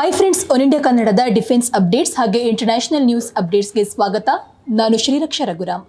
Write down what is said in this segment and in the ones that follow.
Hi friends one India ಕನ್ನಡದ defence updates ಹಾಗೆ international news ಅಪ್ಡೇಟ್ಸ್ಗೆ ಸ್ವಾಗತ. ನಾನು ಶ್ರೀರಕ್ಷ ರಘುರಾಮ್.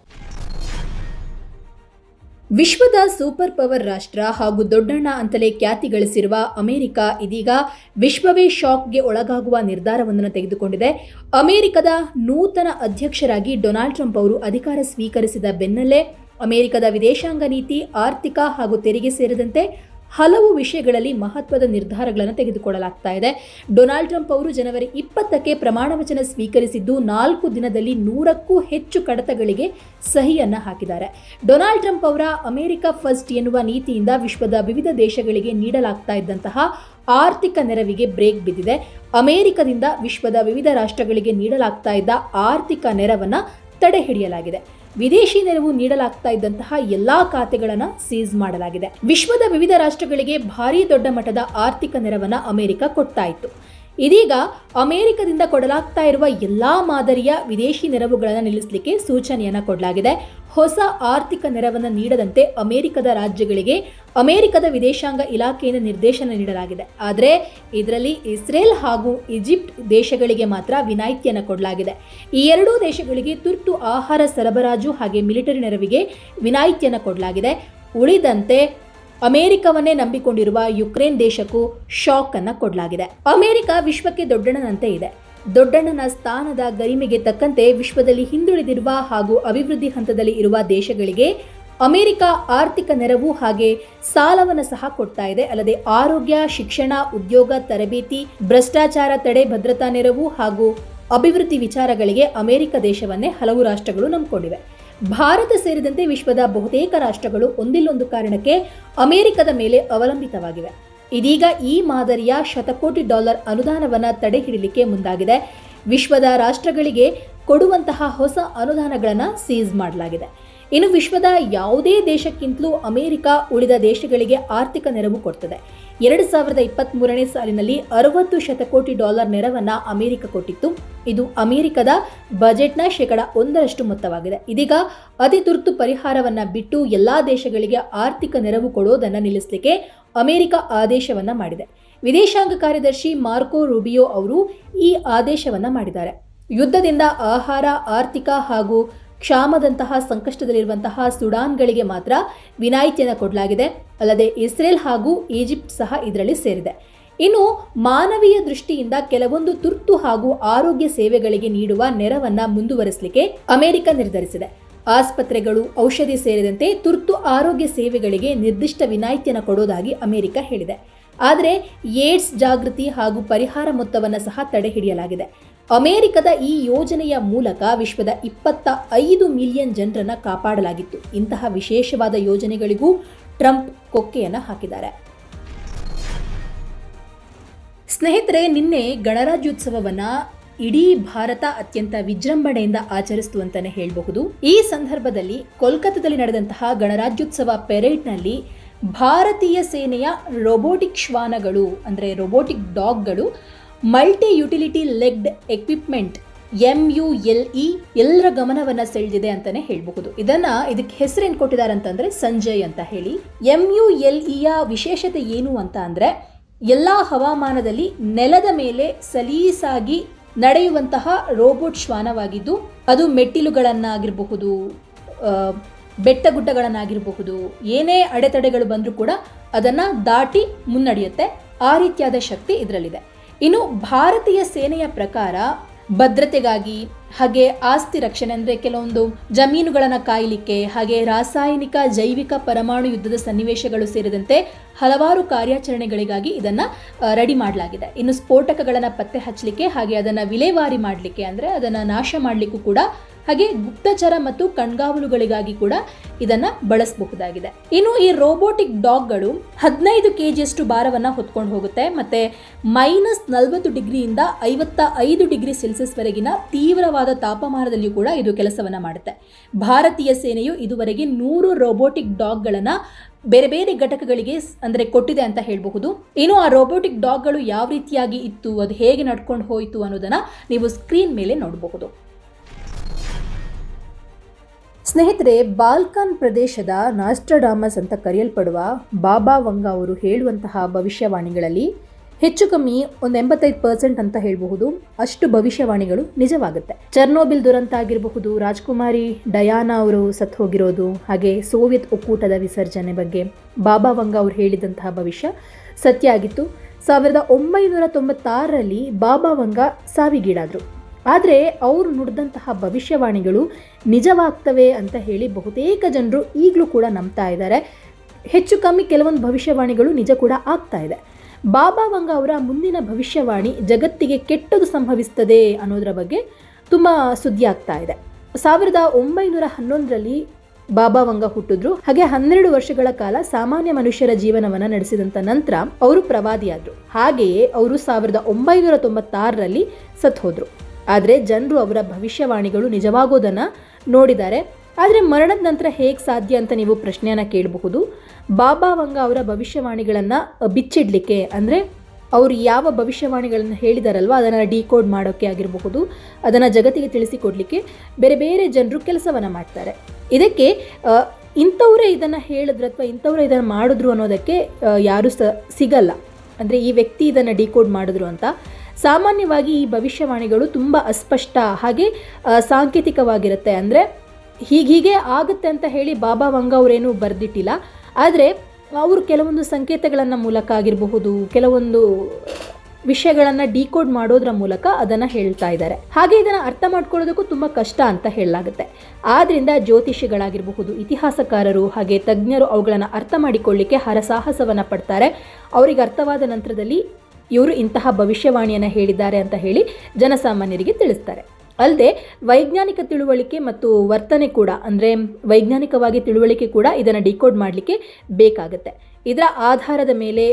ವಿಶ್ವದ ಸೂಪರ್ ಪವರ್ ರಾಷ್ಟ್ರ ಹಾಗೂ ದೊಡ್ಡಣ್ಣ ಅಂತಲೇ ಖ್ಯಾತಿ ಗಳಿಸಿರುವ ಅಮೆರಿಕ ಇದೀಗ ವಿಶ್ವವೇ ಶಾಕ್ಗೆ ಒಳಗಾಗುವ ನಿರ್ಧಾರವೊಂದನ್ನು ತೆಗೆದುಕೊಂಡಿದೆ. ಅಮೆರಿಕದ ನೂತನ ಅಧ್ಯಕ್ಷರಾಗಿ ಡೊನಾಲ್ಡ್ ಟ್ರಂಪ್ ಅವರು ಅಧಿಕಾರ ಸ್ವೀಕರಿಸಿದ ಬೆನ್ನಲ್ಲೇ ಅಮೆರಿಕದ ವಿದೇಶಾಂಗ ನೀತಿ, ಆರ್ಥಿಕ ಹಾಗೂ ತೆರಿಗೆ ಸೇರಿದಂತೆ ಹಲವು ವಿಷಯಗಳಲ್ಲಿ ಮಹತ್ವದ ನಿರ್ಧಾರಗಳನ್ನು ತೆಗೆದುಕೊಳ್ಳಲಾಗ್ತಾ ಇದೆ. ಡೊನಾಲ್ಡ್ ಟ್ರಂಪ್ ಅವರು ಜನವರಿ ಇಪ್ಪತ್ತಕ್ಕೆ ಪ್ರಮಾಣ ವಚನ ಸ್ವೀಕರಿಸಿದ್ದು ನಾಲ್ಕು ದಿನದಲ್ಲಿ ನೂರಕ್ಕೂ ಹೆಚ್ಚು ಕಡತಗಳಿಗೆ ಸಹಿಯನ್ನು ಹಾಕಿದ್ದಾರೆ. ಡೊನಾಲ್ಡ್ ಟ್ರಂಪ್ ಅವರ ಅಮೆರಿಕ ಫಸ್ಟ್ ಎನ್ನುವ ನೀತಿಯಿಂದ ವಿಶ್ವದ ವಿವಿಧ ದೇಶಗಳಿಗೆ ನೀಡಲಾಗ್ತಾ ಇದ್ದಂತಹ ಆರ್ಥಿಕ ನೆರವಿಗೆ ಬ್ರೇಕ್ ಬಿದ್ದಿದೆ. ಅಮೆರಿಕದಿಂದ ವಿಶ್ವದ ವಿವಿಧ ರಾಷ್ಟ್ರಗಳಿಗೆ ನೀಡಲಾಗ್ತಾ ಇದ್ದ ಆರ್ಥಿಕ ನೆರವನ್ನು ತಡೆ ಹಿಡಿಯಲಾಗಿದೆ ವಿದೇಶಿ ನೆರವು ನೀಡಲಾಗ್ತಾ ಇದ್ದಂತಹ ಎಲ್ಲಾ ಖಾತೆಗಳನ್ನು ಸೀಸ್ ಮಾಡಲಾಗಿದೆ. ವಿಶ್ವದ ವಿವಿಧ ರಾಷ್ಟ್ರಗಳಿಗೆ ಭಾರಿ ದೊಡ್ಡ ಮಟ್ಟದ ಆರ್ಥಿಕ ನೆರವನ್ನ ಅಮೆರಿಕ ಕೊಡ್ತಾ ಇತ್ತು. ಇದೀಗ ಅಮೆರಿಕದಿಂದ ಕೊಡಲಾಗ್ತಾ ಇರುವ ಎಲ್ಲ ಮಾದರಿಯ ವಿದೇಶಿ ನೆರವುಗಳನ್ನು ನಿಲ್ಲಿಸಲಿಕ್ಕೆ ಸೂಚನೆಯನ್ನು ಕೊಡಲಾಗಿದೆ. ಹೊಸ ಆರ್ಥಿಕ ನೆರವನ್ನು ನೀಡದಂತೆ ಅಮೆರಿಕದ ರಾಜ್ಯಗಳಿಗೆ ಅಮೆರಿಕದ ವಿದೇಶಾಂಗ ಇಲಾಖೆಯಿಂದ ನಿರ್ದೇಶನ ನೀಡಲಾಗಿದೆ. ಆದರೆ ಇದರಲ್ಲಿ ಇಸ್ರೇಲ್ ಹಾಗೂ ಈಜಿಪ್ಟ್ ದೇಶಗಳಿಗೆ ಮಾತ್ರ ವಿನಾಯಿತಿಯನ್ನು ಕೊಡಲಾಗಿದೆ. ಈ ಎರಡೂ ದೇಶಗಳಿಗೆ ತುರ್ತು ಆಹಾರ ಸರಬರಾಜು ಹಾಗೆ ಮಿಲಿಟರಿ ನೆರವಿಗೆ ವಿನಾಯಿತಿಯನ್ನು ಕೊಡಲಾಗಿದೆ. ಉಳಿದಂತೆ ಅಮೆರಿಕವನ್ನೇ ನಂಬಿಕೊಂಡಿರುವ ಯುಕ್ರೇನ್ ದೇಶಕ್ಕೂ ಶಾಕ್ ಅನ್ನ ಕೊಡಲಾಗಿದೆ. ಅಮೆರಿಕ ವಿಶ್ವಕ್ಕೆ ದೊಡ್ಡಣ್ಣನಂತೆ ಇದೆ. ದೊಡ್ಡಣ್ಣನ ಸ್ಥಾನದ ಗರಿಮೆಗೆ ತಕ್ಕಂತೆ ವಿಶ್ವದಲ್ಲಿ ಹಿಂದುಳಿದಿರುವ ಹಾಗೂ ಅಭಿವೃದ್ಧಿ ಹಂತದಲ್ಲಿ ಇರುವ ದೇಶಗಳಿಗೆ ಅಮೆರಿಕ ಆರ್ಥಿಕ ನೆರವು ಹಾಗೆ ಸಾಲವನ್ನು ಸಹ ಕೊಡ್ತಾ ಇದೆ. ಅಲ್ಲದೆ ಆರೋಗ್ಯ, ಶಿಕ್ಷಣ, ಉದ್ಯೋಗ, ತರಬೇತಿ, ಭ್ರಷ್ಟಾಚಾರ ತಡೆ ಭದ್ರತಾ ನೆರವು ಹಾಗೂ ಅಭಿವೃದ್ಧಿ ವಿಚಾರಗಳಿಗೆ ಅಮೆರಿಕ ದೇಶವನ್ನೇ ಹಲವು ರಾಷ್ಟ್ರಗಳು ನಂಬಿಕೊಂಡಿವೆ. ಭಾರತ ಸೇರಿದಂತೆ ವಿಶ್ವದ ಬಹುತೇಕ ರಾಷ್ಟ್ರಗಳು ಒಂದಿಲ್ಲೊಂದು ಕಾರಣಕ್ಕೆ ಅಮೆರಿಕದ ಮೇಲೆ ಅವಲಂಬಿತವಾಗಿವೆ. ಇದೀಗ ಈ ಮಾದರಿಯ ಶತಕೋಟಿ ಡಾಲರ್ ಅನುದಾನವನ್ನು ತಡೆ ಹಿಡಿಲಿಕ್ಕೆ ಮುಂದಾಗಿದೆ. ವಿಶ್ವದ ರಾಷ್ಟ್ರಗಳಿಗೆ ಕೊಡುವಂತಹ ಹೊಸ ಅನುದಾನಗಳನ್ನು ಸೀಸ್ ಮಾಡಲಾಗಿದೆ. ಇನ್ನು ವಿಶ್ವದ ಯಾವುದೇ ದೇಶಕ್ಕಿಂತಲೂ ಅಮೆರಿಕ ಉಳಿದ ದೇಶಗಳಿಗೆ ಆರ್ಥಿಕ ನೆರವು ಕೊಡ್ತದೆ. ಎರಡು ಸಾವಿರದ ಇಪ್ಪತ್ತ್ ಮೂರನೇ ಸಾಲಿನಲ್ಲಿ ಅರವತ್ತು ಶತಕೋಟಿ ಡಾಲರ್ ನೆರವನ್ನ ಅಮೆರಿಕ ಕೊಟ್ಟಿತ್ತು. ಇದು ಅಮೆರಿಕದ ಬಜೆಟ್ನ ಶೇಕಡ ಒಂದರಷ್ಟು ಮೊತ್ತವಾಗಿದೆ. ಇದೀಗ ಅತಿ ತುರ್ತು ಪರಿಹಾರವನ್ನ ಬಿಟ್ಟು ಎಲ್ಲಾ ದೇಶಗಳಿಗೆ ಆರ್ಥಿಕ ನೆರವು ಕೊಡೋದನ್ನು ನಿಲ್ಲಿಸಲಿಕ್ಕೆ ಅಮೆರಿಕ ಆದೇಶವನ್ನ ಮಾಡಿದೆ. ವಿದೇಶಾಂಗ ಕಾರ್ಯದರ್ಶಿ ಮಾರ್ಕೋ ರೂಬಿಯೋ ಅವರು ಈ ಆದೇಶವನ್ನ ಮಾಡಿದ್ದಾರೆ. ಯುದ್ಧದಿಂದ ಆಹಾರ, ಆರ್ಥಿಕ ಹಾಗೂ ಕ್ಷಾಮದಂತಹ ಸಂಕಷ್ಟದಲ್ಲಿರುವಂತಹ ಸುಡಾನ್ಗಳಿಗೆ ಮಾತ್ರ ವಿನಾಯಿತಿಯನ್ನು ಕೊಡಲಾಗಿದೆ. ಅಲ್ಲದೆ ಇಸ್ರೇಲ್ ಹಾಗೂ ಈಜಿಪ್ಟ್ ಸಹ ಇದರಲ್ಲಿ ಸೇರಿದೆ. ಇನ್ನು ಮಾನವೀಯ ದೃಷ್ಟಿಯಿಂದ ಕೆಲವೊಂದು ತುರ್ತು ಹಾಗೂ ಆರೋಗ್ಯ ಸೇವೆಗಳಿಗೆ ನೀಡುವ ನೆರವನ್ನ ಮುಂದುವರೆಸಲಿಕ್ಕೆ ಅಮೆರಿಕ ನಿರ್ಧರಿಸಿದೆ. ಆಸ್ಪತ್ರೆಗಳು, ಔಷಧಿ ಸೇರಿದಂತೆ ತುರ್ತು ಆರೋಗ್ಯ ಸೇವೆಗಳಿಗೆ ನಿರ್ದಿಷ್ಟ ವಿನಾಯಿತಿಯನ್ನು ಕೊಡೋದಾಗಿ ಅಮೆರಿಕ ಹೇಳಿದೆ. ಆದರೆ ಏಡ್ಸ್ ಜಾಗೃತಿ ಹಾಗೂ ಪರಿಹಾರ ಮೊತ್ತವನ್ನು ಸಹ ತಡೆ ಹಿಡಿಯಲಾಗಿದೆ ಅಮೆರಿಕದ ಈ ಯೋಜನೆಯ ಮೂಲಕ ವಿಶ್ವದ ಇಪ್ಪತ್ತ ಐದು ಮಿಲಿಯನ್ ಜನರನ್ನು ಕಾಪಾಡಲಾಗಿತ್ತು. ಇಂತಹ ವಿಶೇಷವಾದ ಯೋಜನೆಗಳಿಗೂ ಟ್ರಂಪ್ ಕೊಕ್ಕೆಯನ್ನು ಹಾಕಿದ್ದಾರೆ. ಸ್ನೇಹಿತರೆ, ನಿನ್ನೆ ಗಣರಾಜ್ಯೋತ್ಸವವನ್ನ ಇಡೀ ಭಾರತ ಅತ್ಯಂತ ವಿಜೃಂಭಣೆಯಿಂದ ಆಚರಿಸಿತು ಅಂತಾನೆ ಹೇಳಬಹುದು. ಈ ಸಂದರ್ಭದಲ್ಲಿ ಕೋಲ್ಕತ್ತಾದಲ್ಲಿ ನಡೆದಂತಹ ಗಣರಾಜ್ಯೋತ್ಸವ ಪೆರೇಡ್ನಲ್ಲಿ ಭಾರತೀಯ ಸೇನೆಯ ರೋಬೋಟಿಕ್ ಶ್ವಾನಗಳು, ಅಂದರೆ robotic ಡಾಗ್ಗಳು multi utility legged equipment M U L E ಎಲ್ಲರ ಗಮನವನ್ನ ಸೆಳೆದಿದೆ ಅಂತಾನೆ ಹೇಳಬಹುದು. ಇದನ್ನ ಇದಕ್ಕೆ ಹೆಸರೇನು ಕೊಟ್ಟಿದ್ದಾರೆ ಅಂತಂದ್ರೆ ಸಂಜಯ್ ಅಂತ ಹೇಳಿ. ಎಂ ಯು ಎಲ್ ಇಯ ವಿಶೇಷತೆ ಏನು ಅಂತ ಅಂದ್ರೆ, ಎಲ್ಲಾ ಹವಾಮಾನದಲ್ಲಿ ನೆಲದ ಮೇಲೆ ಸಲೀಸಾಗಿ ನಡೆಯುವಂತಹ ರೋಬೋಟ್ ಶ್ವಾನವಾಗಿದ್ದು, ಅದು ಮೆಟ್ಟಿಲುಗಳನ್ನಾಗಿರಬಹುದು ಬೆಟ್ಟ ಗುಡ್ಡಗಳನ್ನಾಗಿರಬಹುದು ಏನೇ ಅಡೆತಡೆಗಳು ಬಂದರೂ ಕೂಡ ಅದನ್ನು ದಾಟಿ ಮುನ್ನಡೆಯುತ್ತೆ. ಆ ರೀತಿಯಾದ ಶಕ್ತಿ ಇದರಲ್ಲಿದೆ. ಇನ್ನು ಭಾರತೀಯ ಸೇನೆಯ ಪ್ರಕಾರ ಭದ್ರತೆಗಾಗಿ ಹಾಗೆ ಆಸ್ತಿ ರಕ್ಷಣೆ ಅಂದರೆ ಕೆಲವೊಂದು ಜಮೀನುಗಳನ್ನು ಕಾಯಲಿಕ್ಕೆ ಹಾಗೆ ರಾಸಾಯನಿಕ ಜೈವಿಕ ಪರಮಾಣು ಯುದ್ಧದ ಸನ್ನಿವೇಶಗಳು ಸೇರಿದಂತೆ ಹಲವಾರು ಕಾರ್ಯಾಚರಣೆಗಳಿಗಾಗಿ ಇದನ್ನು ರೆಡಿ ಮಾಡಲಾಗಿದೆ. ಇನ್ನು ಸ್ಫೋಟಕಗಳನ್ನು ಪತ್ತೆ ಹಚ್ಚಲಿಕ್ಕೆ ಹಾಗೆ ಅದನ್ನು ವಿಲೇವಾರಿ ಮಾಡಲಿಕ್ಕೆ ಅಂದರೆ ಅದನ್ನು ನಾಶ ಮಾಡಲಿಕ್ಕೂ ಕೂಡ ಹಾಗೆ ಗುಪ್ತಚರ ಮತ್ತು ಕಣ್ಗಾವಲುಗಳಿಗಾಗಿ ಕೂಡ ಇದನ್ನ ಬಳಸಬಹುದಾಗಿದೆ. ಇನ್ನು ಈ ರೋಬೋಟಿಕ್ ಡಾಗ್ಗಳು ಹದಿನೈದು ಕೆಜಿಯಷ್ಟು ಭಾರವನ್ನ ಹೊತ್ಕೊಂಡು ಹೋಗುತ್ತೆ. ಮತ್ತೆ ಮೈನಸ್ ನಲವತ್ತು ಡಿಗ್ರಿಯಿಂದ ಐವತ್ತ ಐದು ಡಿಗ್ರಿ ಸೆಲ್ಸಿಯಸ್ ವರೆಗಿನ ತೀವ್ರವಾದ ತಾಪಮಾನದಲ್ಲಿಯೂ ಕೂಡ ಇದು ಕೆಲಸವನ್ನ ಮಾಡುತ್ತೆ. ಭಾರತೀಯ ಸೇನೆಯು ಇದುವರೆಗೆ ನೂರು ರೋಬೋಟಿಕ್ ಡಾಗ್ಗಳನ್ನು ಬೇರೆ ಬೇರೆ ಘಟಕಗಳಿಗೆ ಅಂದರೆ ಕೊಟ್ಟಿದೆ ಅಂತ ಹೇಳಬಹುದು. ಇನ್ನು ಆ ರೋಬೋಟಿಕ್ ಡಾಗ್ಗಳು ಯಾವ ರೀತಿಯಾಗಿ ಇತ್ತು, ಅದು ಹೇಗೆ ನಡ್ಕೊಂಡು ಹೋಯಿತು ಅನ್ನೋದನ್ನ ನೀವು ಸ್ಕ್ರೀನ್ ಮೇಲೆ ನೋಡಬಹುದು. ಸ್ನೇಹಿತರೆ, ಬಾಲ್ಕನ್ ಪ್ರದೇಶದ ನಾಸ್ಟ್ರಡಾಮಸ್ ಅಂತ ಕರೆಯಲ್ಪಡುವ ಬಾಬಾ ವಂಗ ಅವರು ಹೇಳುವಂತಹ ಭವಿಷ್ಯವಾಣಿಗಳಲ್ಲಿ ಹೆಚ್ಚು ಕಮ್ಮಿ ಒಂದು ಎಂಬತ್ತೈದು ಪರ್ಸೆಂಟ್ ಅಂತ ಹೇಳಬಹುದು. ಅಷ್ಟು ಭವಿಷ್ಯವಾಣಿಗಳು ನಿಜವಾಗುತ್ತೆ. ಚರ್ನೋಬಿಲ್ ದುರಂತ ಆಗಿರಬಹುದು, ರಾಜ್ಕುಮಾರಿ, ಡಯಾನಾ ಅವರು ಸತ್ತು ಹೋಗಿರೋದು, ಹಾಗೆ ಸೋವಿಯತ್ ಒಕ್ಕೂಟದ ವಿಸರ್ಜನೆ ಬಗ್ಗೆ ಬಾಬಾ ವಂಗ ಅವರು ಹೇಳಿದಂತಹ ಭವಿಷ್ಯ ಸತ್ಯ ಆಗಿತ್ತು. ಸಾವಿರದ ಒಂಬೈನೂರ ತೊಂಬತ್ತಾರರಲ್ಲಿ ಬಾಬಾ ವಂಗ ಸಾವಿಗೀಡಾದರು. ಆದರೆ ಅವರು ನುಡಿದಂತಹ ಭವಿಷ್ಯವಾಣಿಗಳು ನಿಜವಾಗ್ತವೆ ಅಂತ ಹೇಳಿ ಬಹುತೇಕ ಜನರು ಈಗಲೂ ಕೂಡ ನಂಬ್ತಾ ಇದ್ದಾರೆ. ಹೆಚ್ಚು ಕಮ್ಮಿ ಕೆಲವೊಂದು ಭವಿಷ್ಯವಾಣಿಗಳು ನಿಜ ಕೂಡ ಆಗ್ತಾ ಇದೆ. ಬಾಬಾ ವಂಗ ಅವರ ಮುಂದಿನ ಭವಿಷ್ಯವಾಣಿ ಜಗತ್ತಿಗೆ ಕೆಟ್ಟದು ಸಂಭವಿಸ್ತದೆ ಅನ್ನೋದರ ಬಗ್ಗೆ ತುಂಬ ಸುದ್ದಿ ಆಗ್ತಾ ಇದೆ. ಸಾವಿರದ ಒಂಬೈನೂರ ಹನ್ನೊಂದರಲ್ಲಿ ಬಾಬಾ ವಂಗ ಹುಟ್ಟಿದ್ರು. ಹಾಗೆ ಹನ್ನೆರಡು ವರ್ಷಗಳ ಕಾಲ ಸಾಮಾನ್ಯ ಮನುಷ್ಯರ ಜೀವನವನ್ನು ನಡೆಸಿದಂಥ ನಂತರ ಅವರು ಪ್ರವಾದಿಯಾದರು. ಹಾಗೆಯೇ ಅವರು ಸಾವಿರದ ಒಂಬೈನೂರ ತೊಂಬತ್ತಾರರಲ್ಲಿ ಸತ್ ಹೋದರು. ಆದರೆ ಜನರು ಅವರ ಭವಿಷ್ಯವಾಣಿಗಳು ನಿಜವಾಗೋದನ್ನ ನೋಡಿದ್ದಾರೆ. ಆದರೆ ಮರಣದ ನಂತರ ಹೇಗೆ ಸಾಧ್ಯ ಅಂತ ನೀವು ಪ್ರಶ್ನೆಯನ್ನು ಕೇಳಬಹುದು. ಬಾಬಾ ವಂಗ ಅವರ ಭವಿಷ್ಯವಾಣಿಗಳನ್ನು ಬಿಚ್ಚಿಡಲಿಕ್ಕೆ ಅಂದರೆ ಅವರು ಯಾವ ಭವಿಷ್ಯವಾಣಿಗಳನ್ನು ಹೇಳಿದಾರಲ್ವ ಅದನ್ನು ಡಿಕೋಡ್ ಮಾಡೋಕ್ಕೆ ಆಗಿರಬಹುದು, ಅದನ್ನು ಜಗತ್ತಿಗೆ ತಿಳಿಸಿಕೊಡಲಿಕ್ಕೆ ಬೇರೆ ಬೇರೆ ಜನರು ಕೆಲಸವನ್ನು ಮಾಡ್ತಾರೆ. ಇದಕ್ಕೆ ಇಂಥವರೇ ಇದನ್ನು ಹೇಳಿದ್ರು ಅಥವಾ ಇಂಥವರೇ ಇದನ್ನು ಮಾಡಿದ್ರು ಅನ್ನೋದಕ್ಕೆ ಯಾರೂ ಸ, ಸಿಗಲ್ಲ. ಅಂದರೆ ಈ ವ್ಯಕ್ತಿ ಇದನ್ನು ಡಿಕೋಡ್ ಮಾಡಿದ್ರು ಅಂತ ಸಾಮಾನ್ಯವಾಗಿ ಈ ಭವಿಷ್ಯವಾಣಿಗಳು ತುಂಬ ಅಸ್ಪಷ್ಟ ಹಾಗೆ ಸಾಂಕೇತಿಕವಾಗಿರುತ್ತೆ. ಅಂದರೆ ಹೀಗೀಗೆ ಆಗುತ್ತೆ ಅಂತ ಹೇಳಿ ಬಾಬಾ ವಂಗ ಅವರೇನು ಬರೆದಿಟ್ಟಿಲ್ಲ. ಆದರೆ ಅವರು ಕೆಲವೊಂದು ಸಂಕೇತಗಳನ್ನು ಮೂಲಕ ಆಗಿರಬಹುದು, ಕೆಲವೊಂದು ವಿಷಯಗಳನ್ನು ಡಿಕೋಡ್ ಮಾಡೋದ್ರ ಮೂಲಕ ಅದನ್ನು ಹೇಳ್ತಾ ಇದ್ದಾರೆ. ಹಾಗೆ ಇದನ್ನು ಅರ್ಥ ಮಾಡ್ಕೊಳ್ಳೋದಕ್ಕೂ ತುಂಬ ಕಷ್ಟ ಅಂತ ಹೇಳಲಾಗುತ್ತೆ. ಆದ್ದರಿಂದ ಜ್ಯೋತಿಷಿಗಳಾಗಿರಬಹುದು, ಇತಿಹಾಸಕಾರರು ಹಾಗೆ ತಜ್ಞರು ಅವುಗಳನ್ನು ಅರ್ಥ ಮಾಡಿಕೊಳ್ಳಿಕ್ಕೆ ಹರಸಾಹಸವನ್ನು ಪಡ್ತಾರೆ. ಅವರಿಗೆ ಅರ್ಥವಾದ ನಂತರದಲ್ಲಿ ಇವರು ಇಂತಹ ಭವಿಷ್ಯವಾಣಿಯನ್ನು ಹೇಳಿದ್ದಾರೆ ಅಂತ ಹೇಳಿ ಜನಸಾಮಾನ್ಯರಿಗೆ ತಿಳಿಸ್ತಾರೆ. ಅಲ್ಲದೆ ವೈಜ್ಞಾನಿಕ ತಿಳುವಳಿಕೆ ಮತ್ತು ವರ್ತನೆ ಕೂಡ, ಅಂದರೆ ವೈಜ್ಞಾನಿಕವಾಗಿ ತಿಳುವಳಿಕೆ ಕೂಡ ಇದನ್ನು ಡಿಕೋಡ್ ಮಾಡಲಿಕ್ಕೆ ಬೇಕಾಗುತ್ತೆ. ಇದರ ಆಧಾರದ ಮೇಲೆ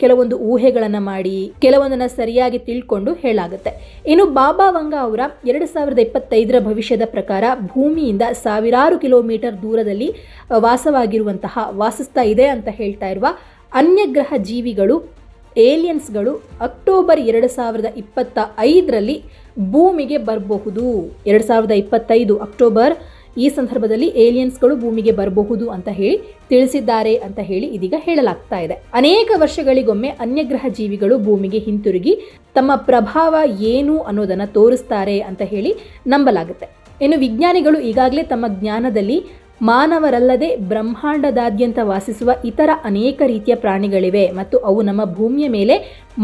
ಕೆಲವೊಂದು ಊಹೆಗಳನ್ನು ಮಾಡಿ, ಕೆಲವೊಂದನ್ನು ಸರಿಯಾಗಿ ತಿಳ್ಕೊಂಡು ಹೇಳಾಗುತ್ತೆ. ಇನ್ನು ಬಾಬಾ ವಂಗ ಅವರ ಎರಡು ಸಾವಿರದ ಇಪ್ಪತ್ತೈದರ ಭವಿಷ್ಯದ ಪ್ರಕಾರ ಭೂಮಿಯಿಂದ ಸಾವಿರಾರು ಕಿಲೋಮೀಟರ್ ದೂರದಲ್ಲಿ ವಾಸವಾಗಿರುವಂತಹ ವಾಸಿಸ್ತಾ ಇದೆ ಅಂತ ಹೇಳ್ತಾ ಇರುವ ಅನ್ಯಗ್ರಹ ಜೀವಿಗಳು ಏಲಿಯನ್ಸ್ಗಳು ಅಕ್ಟೋಬರ್ ಎರಡು ಸಾವಿರದ ಇಪ್ಪತ್ತ ಐದರಲ್ಲಿ ಭೂಮಿಗೆ ಬರಬಹುದು. ಎರಡು ಸಾವಿರದ ಇಪ್ಪತ್ತೈದು ಅಕ್ಟೋಬರ್ ಈ ಸಂದರ್ಭದಲ್ಲಿ ಏಲಿಯನ್ಸ್ಗಳು ಭೂಮಿಗೆ ಬರಬಹುದು ಅಂತ ಹೇಳಿ ತಿಳಿಸಿದ್ದಾರೆ ಅಂತ ಹೇಳಿ ಇದೀಗ ಹೇಳಲಾಗ್ತಾ ಇದೆ. ಅನೇಕ ವರ್ಷಗಳಿಗೊಮ್ಮೆ ಅನ್ಯಗ್ರಹ ಜೀವಿಗಳು ಭೂಮಿಗೆ ಹಿಂತಿರುಗಿ ತಮ್ಮ ಪ್ರಭಾವ ಏನು ಅನ್ನೋದನ್ನು ತೋರಿಸ್ತಾರೆ ಅಂತ ಹೇಳಿ ನಂಬಲಾಗುತ್ತೆ. ಇನ್ನು ವಿಜ್ಞಾನಿಗಳು ಈಗಾಗಲೇ ತಮ್ಮ ಜ್ಞಾನದಲ್ಲಿ ಮಾನವರಲ್ಲದೆ ಬ್ರಹ್ಮಾಂಡದಾದ್ಯಂತ ವಾಸಿಸುವ ಇತರ ಅನೇಕ ರೀತಿಯ ಪ್ರಾಣಿಗಳಿವೆ. ಮತ್ತು ಅವು ನಮ್ಮ ಭೂಮಿಯ ಮೇಲೆ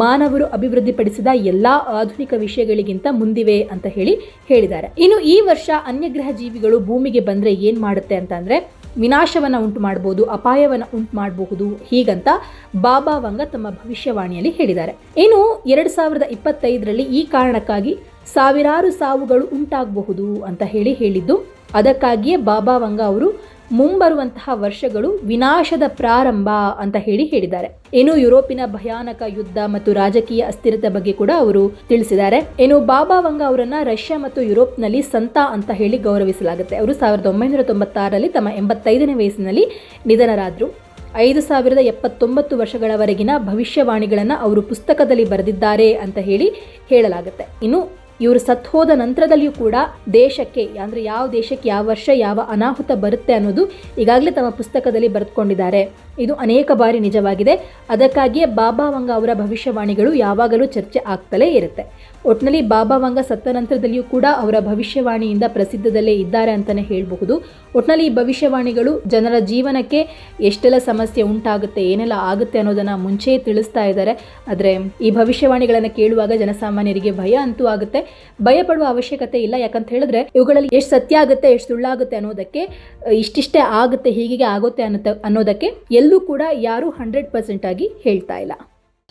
ಮಾನವರು ಅಭಿವೃದ್ಧಿಪಡಿಸಿದ ಎಲ್ಲ ಆಧುನಿಕ ವಿಷಯಗಳಿಗಿಂತ ಮುಂದಿವೆ ಅಂತ ಹೇಳಿ ಹೇಳಿದ್ದಾರೆ. ಇನ್ನು ಈ ವರ್ಷ ಅನ್ಯಗ್ರಹ ಜೀವಿಗಳು ಭೂಮಿಗೆ ಬಂದರೆ ಏನು ಮಾಡುತ್ತೆ ಅಂತಂದರೆ ವಿನಾಶವನ್ನು ಉಂಟು ಮಾಡಬಹುದು ಅಪಾಯವನ್ನು ಉಂಟು ಮಾಡಬಹುದು ಹೀಗಂತ ಬಾಬಾ ವಂಗ ತಮ್ಮ ಭವಿಷ್ಯವಾಣಿಯಲ್ಲಿ ಹೇಳಿದ್ದಾರೆ. ಇನ್ನು ಎರಡು ಸಾವಿರದ ಇಪ್ಪತ್ತೈದರಲ್ಲಿ ಈ ಕಾರಣಕ್ಕಾಗಿ ಸಾವಿರಾರು ಸಾವುಗಳು ಉಂಟಾಗಬಹುದು ಅಂತ ಹೇಳಿ ಹೇಳಿದ್ದು ಅದಕ್ಕಾಗಿಯೇ ಬಾಬಾ ವಂಗ ಅವರು ಮುಂಬರುವಂತಹ ವರ್ಷಗಳು ವಿನಾಶದ ಪ್ರಾರಂಭ ಅಂತ ಹೇಳಿ ಹೇಳಿದ್ದಾರೆ. ಏನು ಯುರೋಪಿನ ಭಯಾನಕ ಯುದ್ಧ ಮತ್ತು ರಾಜಕೀಯ ಅಸ್ಥಿರತೆ ಬಗ್ಗೆ ಕೂಡ ಅವರು ತಿಳಿಸಿದ್ದಾರೆ. ಏನು ಬಾಬಾ ವಂಗ ಅವರನ್ನ ರಷ್ಯಾ ಮತ್ತು ಯುರೋಪ್ನಲ್ಲಿ ಸಂತ ಅಂತ ಹೇಳಿ ಗೌರವಿಸಲಾಗುತ್ತೆ. ಅವರು ಸಾವಿರದ ಒಂಬೈನೂರ ತೊಂಬತ್ತಾರರಲ್ಲಿ ತಮ್ಮ ಎಂಬತ್ತೈದನೇ ವಯಸ್ಸಿನಲ್ಲಿ ನಿಧನರಾದರು. ಐದು ಸಾವಿರದ ಎಪ್ಪತ್ತೊಂಬತ್ತು ವರ್ಷಗಳವರೆಗಿನ ಭವಿಷ್ಯವಾಣಿಗಳನ್ನು ಅವರು ಪುಸ್ತಕದಲ್ಲಿ ಬರೆದಿದ್ದಾರೆ ಅಂತ ಹೇಳಿ ಹೇಳಲಾಗುತ್ತೆ. ಇನ್ನು ಇವರು ಸತ್ ಹೋದ ನಂತರದಲ್ಲಿಯೂ ಕೂಡ ದೇಶಕ್ಕೆ, ಅಂದರೆ ಯಾವ ದೇಶಕ್ಕೆ ಯಾವ ವರ್ಷ ಯಾವ ಅನಾಹುತ ಬರುತ್ತೆ ಅನ್ನೋದು ಈಗಾಗಲೇ ತಮ್ಮ ಪುಸ್ತಕದಲ್ಲಿ ಬರೆದುಕೊಂಡಿದ್ದಾರೆ. ಇದು ಅನೇಕ ಬಾರಿ ನಿಜವಾಗಿದೆ. ಅದಕ್ಕಾಗಿಯೇ ಬಾಬಾ ವಂಗ ಅವರ ಭವಿಷ್ಯವಾಣಿಗಳು ಯಾವಾಗಲೂ ಚರ್ಚೆ ಆಗ್ತಲೇ ಇರುತ್ತೆ. ಒಟ್ನಲ್ಲಿ ಬಾಬಾ ವಂಗ ಸತ್ತ ನಂತರದಲ್ಲಿಯೂ ಕೂಡ ಅವರ ಭವಿಷ್ಯವಾಣಿಯಿಂದ ಪ್ರಸಿದ್ಧದಲ್ಲೇ ಇದ್ದಾರೆ ಅಂತಲೇ ಹೇಳಬಹುದು. ಒಟ್ನಲ್ಲಿ ಈ ಭವಿಷ್ಯವಾಣಿಗಳು ಜನರ ಜೀವನಕ್ಕೆ ಎಷ್ಟೆಲ್ಲ ಸಮಸ್ಯೆ ಉಂಟಾಗುತ್ತೆ, ಏನೆಲ್ಲ ಆಗುತ್ತೆ ಅನ್ನೋದನ್ನು ಮುಂಚೆಯೇ ತಿಳಿಸ್ತಾ ಇದ್ದಾರೆ. ಆದರೆ ಈ ಭವಿಷ್ಯವಾಣಿಗಳನ್ನು ಕೇಳುವಾಗ ಜನಸಾಮಾನ್ಯರಿಗೆ ಭಯ ಅಂತೂ ಆಗುತ್ತೆ. ಭಯ ಪಡುವ ಅವಶ್ಯಕತೆ ಇಲ್ಲ. ಯಾಕಂತ ಹೇಳಿದ್ರೆ ಇವುಗಳಲ್ಲಿ ಎಷ್ಟು ಸತ್ಯ ಆಗುತ್ತೆ, ಎಷ್ಟು ಸುಳ್ಳಾಗುತ್ತೆ ಅನ್ನೋದಕ್ಕೆ, ಇಷ್ಟಿಷ್ಟೇ ಆಗುತ್ತೆ ಹೀಗೆ ಆಗುತ್ತೆ ಅನ್ನೋ ಅನ್ನೋದಕ್ಕೆ ಎಲ್ಲೂ ಕೂಡ ಯಾರು ಹಂಡ್ರೆಡ್ ಪರ್ಸೆಂಟ್ ಆಗಿ ಹೇಳ್ತಾ ಇಲ್ಲ.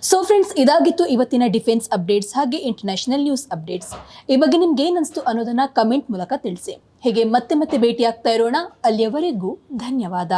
ಸೊ ಫ್ರೆಂಡ್ಸ್ ಇದಾಗಿತ್ತು ಇವತ್ತಿನ ಡಿಫೆನ್ಸ್ ಅಪ್ಡೇಟ್ಸ್ ಹಾಗೆ ಇಂಟರ್ನ್ಯಾಷನಲ್ ನ್ಯೂಸ್ ಅಪ್ಡೇಟ್ಸ್ ಈ ಬಗ್ಗೆ ನಿಮ್ಗೆ ಏನಿಸ್ತು ಅನ್ನೋದನ್ನ ಕಮೆಂಟ್ ಮೂಲಕ ತಿಳಿಸಿ. ಹೇಗೆ ಮತ್ತೆ ಮತ್ತೆ ಭೇಟಿಯಾಗ್ತಾ ಇರೋಣ. ಅಲ್ಲಿಯವರೆಗೂ ಧನ್ಯವಾದ.